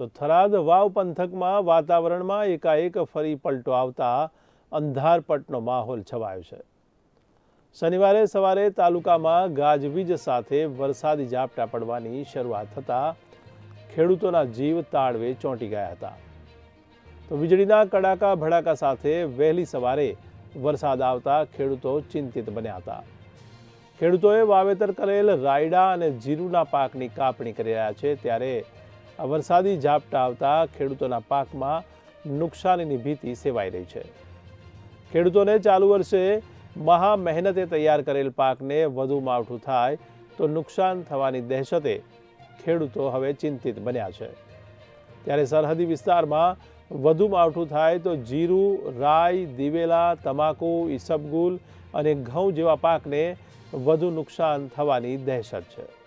તો થરાદ વાવ પંથકમાં વાતાવરણમાં એકાએક ફરી પલટો આવતા અંધારપટનો માહોલ છવાયો છે. શનિવારે સવારે તાલુકામાં ગાજવીજ સાથે વરસાદી ઝાપટા પડવાની શરૂઆત થતાં ખેડૂતોના જીવ તાળવે ચોંટી ગયા હતા. તો વીજળીના કડાકા ભડાકા સાથે વહેલી સવારે વરસાદ આવતા ખેડૂતો ચિંતિત બન્યા હતા. ખેડૂતોએ વાવેતર કરેલ રાયડા અને જીરુના પાકની કાપણી કરી રહ્યા છે, ત્યારે વરસાદી ઝાપટા આવતા ખેડૂતોના પાકમાં નુકસાનીની ભીતિ સેવાઈ રહી છે. ખેડૂતોને ચાલુ વર્ષે મહા મહેનતે તૈયાર કરેલ પાકને વધુ માવઠું થાય તો નુકસાન થવાની દહેશતે ખેડૂતો હવે ચિંતિત બન્યા છે. ત્યારે સરહદી વિસ્તારમાં વધુ માવઠું થાય તો જીરું, રાઈ, દિવેલા, તમાકુ, ઈસબગુલ અને ઘઉં જેવા પાકને વધુ નુકસાન થવાની દહેશત છે.